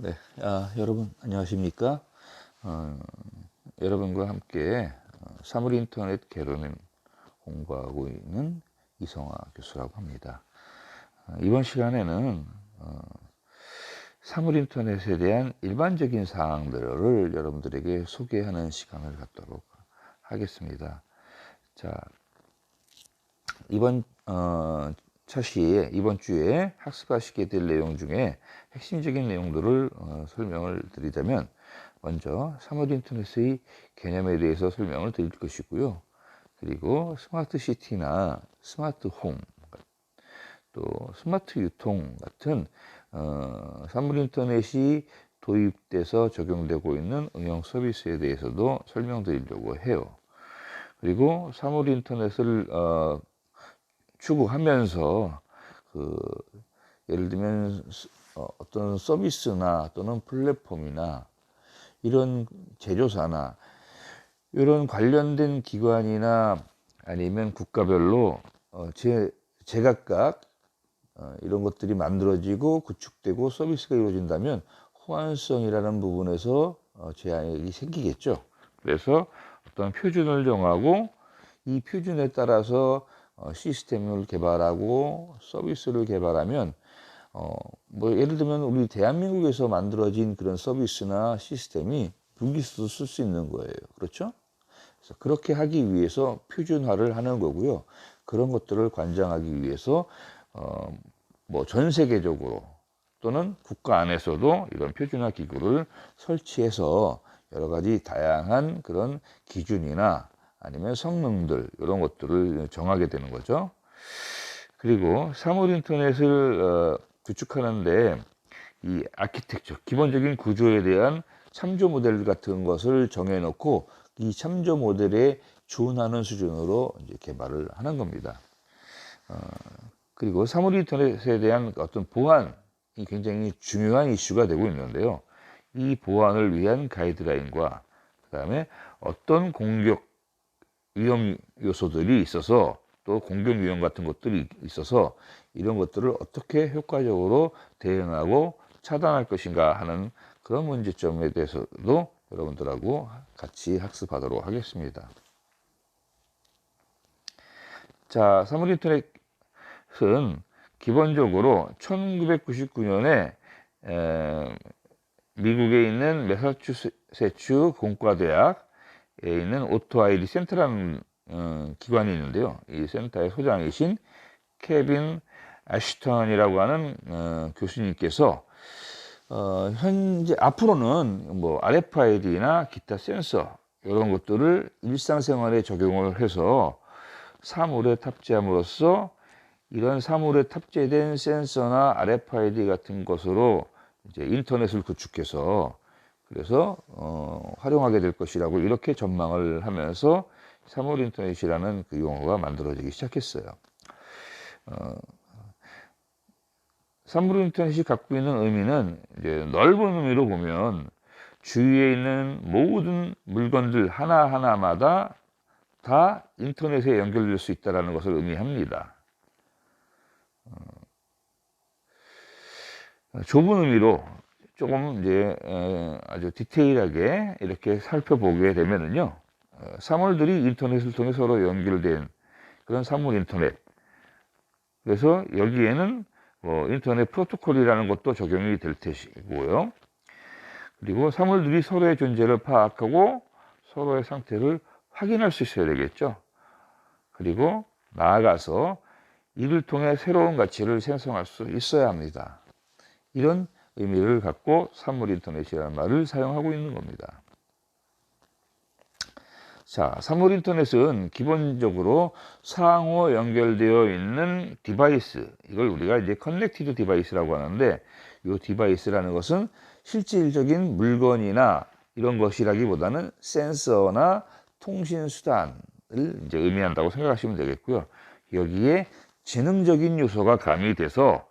네, 아, 여러분 안녕하십니까? 어, 여러분과 함께 어, 사물 인터넷 개론을 공부하고 있는 이성화 교수라고 합니다. 어, 이번 시간에는 어, 사물 인터넷에 대한 일반적인 사항들을 여러분들에게 소개하는 시간을 갖도록 하겠습니다. 자, 이번 어, 차시에 이번 주에 학습하시게 될 내용 중에 핵심적인 내용들을 어, 설명을 드리자면 먼저 사물 인터넷의 개념에 대해서 설명을 드릴 것이고요. 그리고 스마트 시티나 스마트 홈, 또 스마트 유통 같은 어, 사물 인터넷이 도입돼서 적용되고 있는 응용 서비스에 대해서도 설명드리려고 해요. 그리고 사물 인터넷을 어, 추구하면서 그 예를 들면 어, 어떤 서비스나 또는 플랫폼이나 이런 제조사나 이런 관련된 기관이나 아니면 국가별로 어, 제 제각각 어, 이런 것들이 만들어지고 구축되고 서비스가 이루어진다면 호환성이라는 부분에서 어, 제한이 생기겠죠. 그래서 어떤 표준을 정하고 이 표준에 따라서 어, 시스템을 개발하고 서비스를 개발하면 어, 뭐 예를 들면 우리 대한민국에서 만들어진 그런 서비스나 시스템이 불기수도 쓸 수 있는 거예요. 그렇죠? 그래서 그렇게 하기 위해서 표준화를 하는 거고요. 그런 것들을 관장하기 위해서 어, 뭐 전 세계적으로 또는 국가 안에서도 이런 표준화 기구를 설치해서 여러 가지 다양한 그런 기준이나 아니면 성능들 이런 것들을 정하게 되는 거죠. 그리고 사물 인터넷을 어, 구축하는데 이 아키텍처 기본적인 구조에 대한 참조 모델 같은 것을 정해놓고 이 참조 모델에 준하는 수준으로 이제 개발을 하는 겁니다. 어, 그리고 사물 인터넷에 대한 어떤 보안이 굉장히 중요한 이슈가 되고 있는데요. 이 보안을 위한 가이드라인과 그 다음에 어떤 공격 위험 요소들이 있어서 또 공격 위험 같은 것들이 있어서 이런 것들을 어떻게 효과적으로 대응하고 차단할 것인가 하는 그런 문제점에 대해서도 여러분들하고 같이 학습하도록 하겠습니다. 자, 사물 인터넷은 기본적으로 1999년에 미국에 있는 메사추세츠 공과대학에 있는 오토 아이 리 센터라는 어, 기관이 있는데요. 이 센터의 소장이신 케빈 아시턴이라고 하는 어, 교수님께서 어, 현재 앞으로는 뭐 RFID나 기타 센서 이런 것들을 일상생활에 적용을 해서 사물에 탑재함으로써 이런 사물에 탑재된 센서나 RFID 같은 것으로 이제 인터넷을 구축해서 그래서 어, 활용하게 될 것이라고 이렇게 전망을 하면서 사물 인터넷이라는 그 용어가 만들어지기 시작했어요. 어, 사물 인터넷이 갖고 있는 의미는 이제 넓은 의미로 보면 주위에 있는 모든 물건들 하나하나마다 다 인터넷에 연결될 수 있다는 것을 의미합니다. 어, 좁은 의미로 조금 이제 아주 디테일하게 이렇게 살펴보게 되면은요. 어, 사물들이 인터넷을 통해 서로 연결된 그런 사물 인터넷. 그래서 여기에는 뭐 인터넷 프로토콜이라는 것도 적용이 될 것이고요. 그리고 사물들이 서로의 존재를 파악하고 서로의 상태를 확인할 수 있어야 되겠죠. 그리고 나아가서 이를 통해 새로운 가치를 생성할 수 있어야 합니다. 이런 의미를 갖고 사물 인터넷이라는 말을 사용하고 있는 겁니다. 자, 사물 인터넷은 기본적으로 상호 연결되어 있는 디바이스, 이걸 우리가 이제 커넥티드 디바이스라고 하는데, 이 디바이스라는 것은 실질적인 물건이나 이런 것이라기보다는 센서나 통신 수단을 이제 의미한다고 생각하시면 되겠고요. 여기에 지능적인 요소가 가미돼서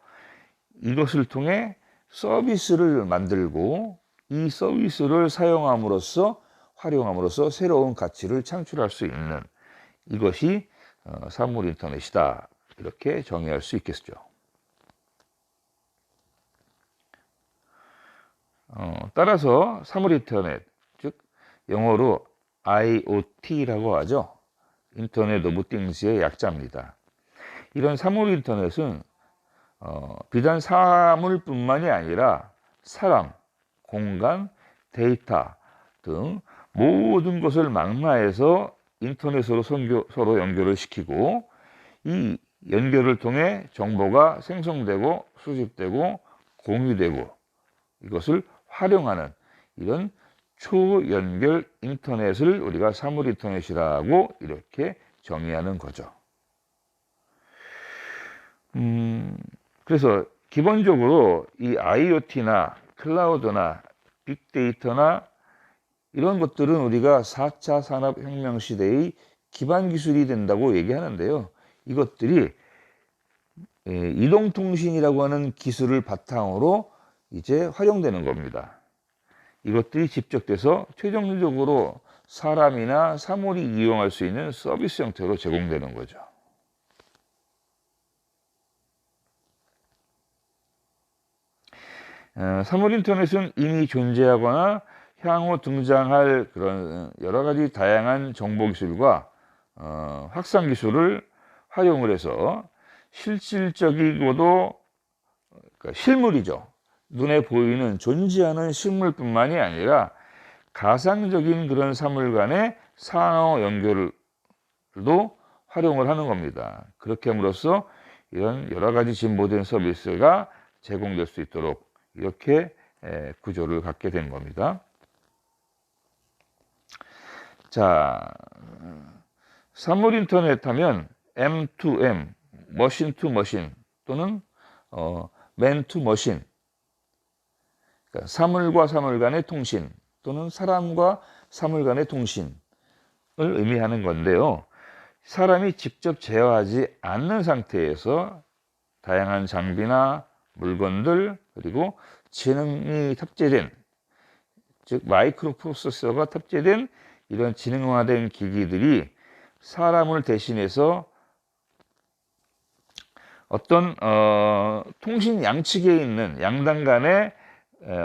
이것을 통해 서비스를 만들고 이 서비스를 사용함으로써 활용함으로써 새로운 가치를 창출할 수 있는 이것이 어, 사물 인터넷이다. 이렇게 정의할 수 있겠죠. 어, 따라서 사물 인터넷, 즉 영어로 IoT라고 하죠. 인터넷 오브 띵스의 약자입니다. 이런 사물 인터넷은 어, 비단 사물뿐만이 아니라 사람, 공간, 데이터 등 모든 것을 망라해서 인터넷으로 선교, 서로 연결을 시키고 이 연결을 통해 정보가 생성되고 수집되고 공유되고 이것을 활용하는 이런 초연결 인터넷을 우리가 사물 인터넷이라고 이렇게 정의하는 거죠. 음, 그래서 기본적으로 이 IoT나 클라우드나 빅데이터나 이런 것들은 우리가 4차 산업혁명 시대의 기반 기술이 된다고 얘기하는데요. 이것들이 예, 이동통신이라고 하는 기술을 바탕으로 이제 활용되는 겁니다. 이것들이 집적돼서 최종적으로 사람이나 사물이 이용할 수 있는 서비스 형태로 제공되는 거죠. 사물 인터넷은 이미 존재하거나 향후 등장할 그런 여러 가지 다양한 정보 기술과 어, 확산 기술을 활용을 해서 실질적이고도 그러니까 실물이죠. 눈에 보이는 존재하는 실물뿐만이 아니라 가상적인 그런 사물 간의 상호 연결도 활용을 하는 겁니다. 그렇게 함으로써 이런 여러 가지 진보된 서비스가 제공될 수 있도록 이렇게 구조를 갖게 된 겁니다. 자, 사물 인터넷 하면 M2M, 머신 투 머신 또는 어, 맨투 머신 그러니까 사물과 사물 간의 통신 또는 사람과 사물 간의 통신을 의미하는 건데요. 사람이 직접 제어하지 않는 상태에서 다양한 장비나 물건들 그리고 지능이 탑재된 즉 마이크로 프로세서가 탑재된 이런 지능화된 기기들이 사람을 대신해서 어떤 어, 통신 양측에 있는 양당 간의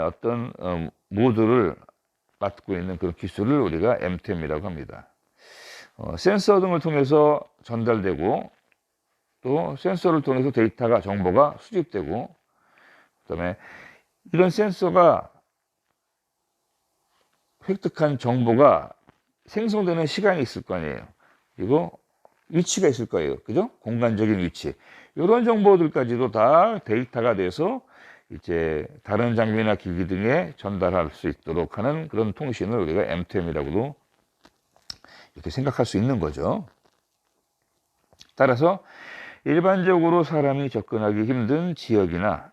어떤 어, 모드를 맡고 있는 그런 기술을 우리가 MTM이라고 합니다. 어, 센서 등을 통해서 전달되고 또 센서를 통해서 데이터가 정보가 수집되고 그다음에 이런 센서가 획득한 정보가 생성되는 시간이 있을 거 아니에요. 그리고 위치가 있을 거예요. 그죠? 공간적인 위치. 이런 정보들까지도 다 데이터가 돼서 이제 다른 장비나 기기 등에 전달할 수 있도록 하는 그런 통신을 우리가 M2M이라고도 이렇게 생각할 수 있는 거죠. 따라서 일반적으로 사람이 접근하기 힘든 지역이나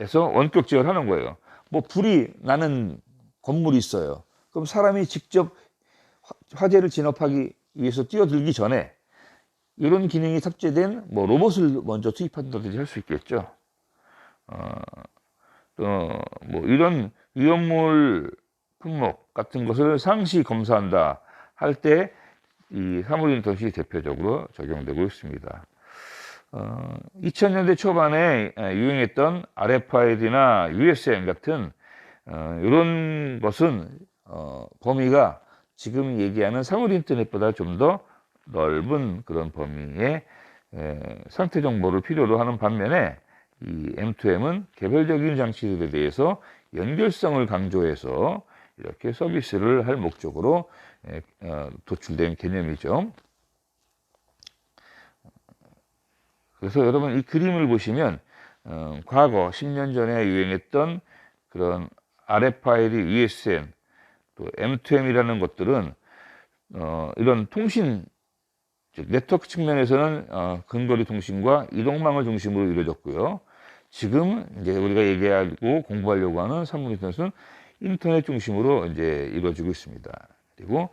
에서 원격 지원을 하는 거예요. 뭐 불이 나는 건물이 있어요. 그럼 사람이 직접 화재를 진압하기 위해서 뛰어들기 전에 이런 기능이 탑재된 뭐 로봇을 먼저 투입한다든지 할 수 있겠죠. 어, 또뭐 이런 위험물 품목 같은 것을 상시 검사한다 할 때 이 사물 인터넷이 대표적으로 적용되고 있습니다. 어, 2000년대 초반에 유행했던 RFID나 USM 같은 어, 이런 것은 어, 범위가 지금 얘기하는 사물 인터넷보다 좀 더 넓은 그런 범위의 에, 상태 정보를 필요로 하는 반면에 이 M2M은 개별적인 장치들에 대해서 연결성을 강조해서 이렇게 서비스를 할 목적으로 에, 어, 도출된 개념이죠. 그래서 여러분 이 그림을 보시면 어, 과거 10년 전에 유행했던 그런 RFID, USM, 또 M2M이라는 것들은 어, 이런 통신 즉 네트워크 측면에서는 어, 근거리 통신과 이동망을 중심으로 이루어졌고요. 지금 이제 우리가 얘기하고 공부하려고 하는 산물 인터넷은 인터넷 중심으로 이제 이루어지고 있습니다. 그리고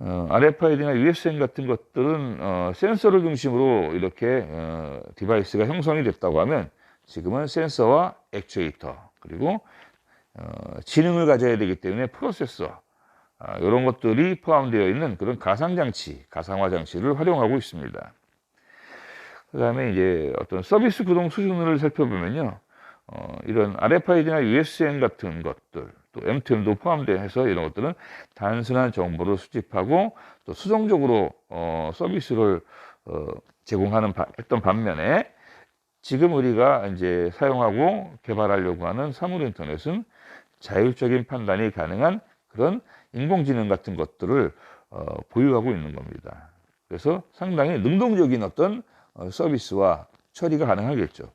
어, RFID나 USM 같은 것들은 어, 센서를 중심으로 이렇게 어, 디바이스가 형성이 됐다고 하면 지금은 센서와 액추에이터 그리고 어, 지능을 가져야 되기 때문에 프로세서 아, 이런 것들이 포함되어 있는 그런 가상장치, 가상화 장치를 활용하고 있습니다. 그 다음에 이제 어떤 서비스 구동 수준을 살펴보면요. 어, 이런 RFID나 USN 같은 것들, 또 M2M도 포함돼서 이런 것들은 단순한 정보를 수집하고 또 수동적으로 어, 서비스를 어, 제공하는 바, 했던 반면에 지금 우리가 이제 사용하고 개발하려고 하는 사물 인터넷은 자율적인 판단이 가능한 그런 인공지능 같은 것들을 어, 보유하고 있는 겁니다. 그래서 상당히 능동적인 어떤 어, 서비스와 처리가 가능하겠죠.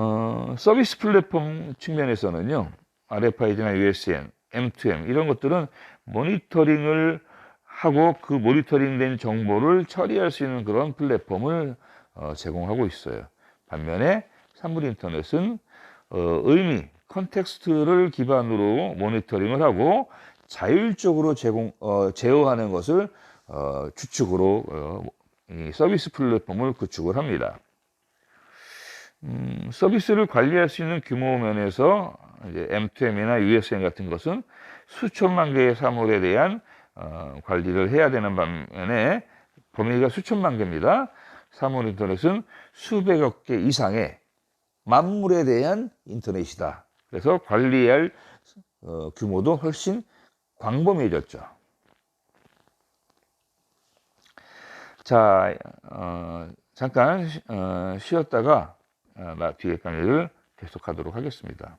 어, 서비스 플랫폼 측면에서는요, RFID나 USN, M2M 이런 것들은 모니터링을 하고 그 모니터링된 정보를 처리할 수 있는 그런 플랫폼을 어, 제공하고 있어요. 반면에 사물 인터넷은 어, 의미, 컨텍스트를 기반으로 모니터링을 하고 자율적으로 제공 어, 제어하는 것을 어, 주축으로 어, 이 서비스 플랫폼을 구축을 합니다. 음, 서비스를 관리할 수 있는 규모 면에서 이제 M2M이나 USN 같은 것은 수천만 개의 사물에 대한 어, 관리를 해야 되는 반면에 범위가 수천만 개입니다. 사물 인터넷은 수백억 개 이상의 만물에 대한 인터넷이다. 그래서 관리할 어, 규모도 훨씬 광범위해졌죠. 자, 어, 잠깐 쉬, 어, 쉬었다가 어, 나 뒤에 강의를 계속하도록 하겠습니다.